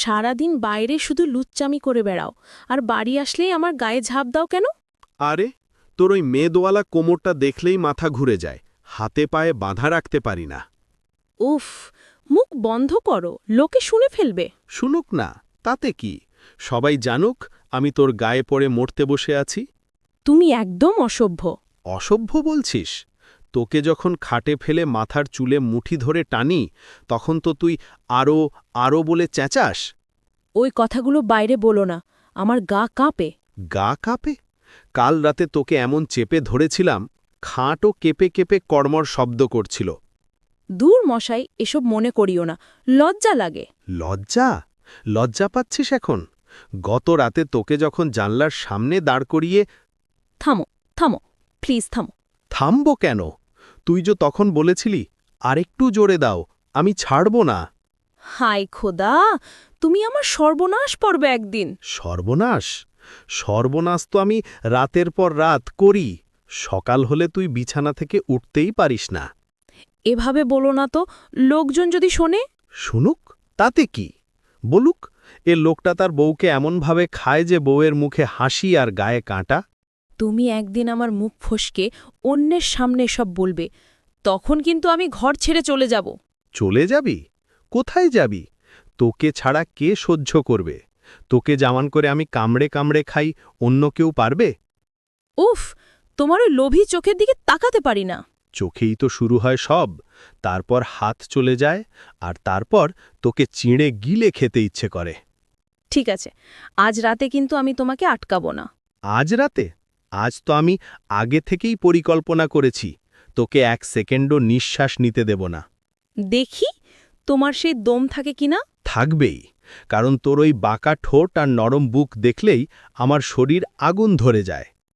সারাদিন বাইরে শুধু লুচ্চামি করে বেড়াও আর বাড়ি আসলেই আমার গায়ে ঝাঁপ দাও কেন? আরে তোর ওই মেদওয়ালা কোমরটা দেখলেই মাথা ঘুরে যায় হাতে পায়ে বাঁধা রাখতে পারি না। উফ মুখ বন্ধ করো লোকে শুনে ফেলবে। শুনুক না তাতে কি? সবাই জানুক আমি তোর গায়ে পড়ে মরতে বসে আছি। তুমি একদম অসভ্য। অসভ্য বলছিস? তোকে যখন খাটে ফেলে মাথার চুলে মুঠি ধরে টানি তখন তো তুই আরও আরও বলে চেঁচাস? ওই কথাগুলো বাইরে বলো না আমার গা কাঁপে। গা কাঁপে? কাল রাতে তোকে এমন চেপে ধরেছিলাম খাঁটও কেঁপে কেঁপে কর্মর শব্দ করছিল। দূর মশাই এসব মনে করিও না লজ্জা লাগে। লজ্জা? লজ্জা পাচ্ছিস এখন? গত রাতে তোকে যখন জানলার সামনে দাঁড় করিয়ে থামো থামো প্লিজ থামো। থামব কেন? তুই যে তখন বলেছিলি আরেকটু জোরে দাও আমি ছাড়ব না। হাই খোদা তুমি আমার সর্বনাশ পড়বে একদিন। সর্বনাশ? সর্বনাশ তো আমি রাতের পর রাত করি সকাল হলে তুই বিছানা থেকে উঠতেই পারিস না। এভাবে বলো না তো লোকজন যদি শোনে? শুনুক তাতে কি? বলুক এ লোকটা তার বউকে এমনভাবে খায় যে বউয়ের মুখে হাসি আর গায়ে কাঁটা। তুমি একদিন আমার মুখ ফসকে অন্যের সামনে সব বলবে তখন কিন্তু আমি ঘর ছেড়ে চলে যাব। চলে যাবি? কোথায় যাবি? তোকে ছাড়া কে সহ্য করবে? তোকে জামান করে আমি কামড়ে কামড়ে খাই অন্য কেউ পারবে? উফ তোমার ওই লোভী চোখের দিকে তাকাতে পারি না। চোখেই তো শুরু হয় সব। তারপর হাত চলে যায় আর তারপর তোকে চিঁড়ে গিলে খেতে ইচ্ছে করে। ঠিক আছে আজ রাতে কিন্তু আমি তোমাকে আটকাবো না। আজ রাতে? আজ তো আমি আগে থেকেই পরিকল্পনা করেছি তোকে এক সেকেন্ডও নিঃশ্বাস নিতে দেব না। দেখি তোমার সেই দম থাকে কিনা থাকবেই কারণ তোর ওই বাঁকা ঠোঁট আর নরম বুক দেখলেই আমার শরীর আগুন ধরে যায়।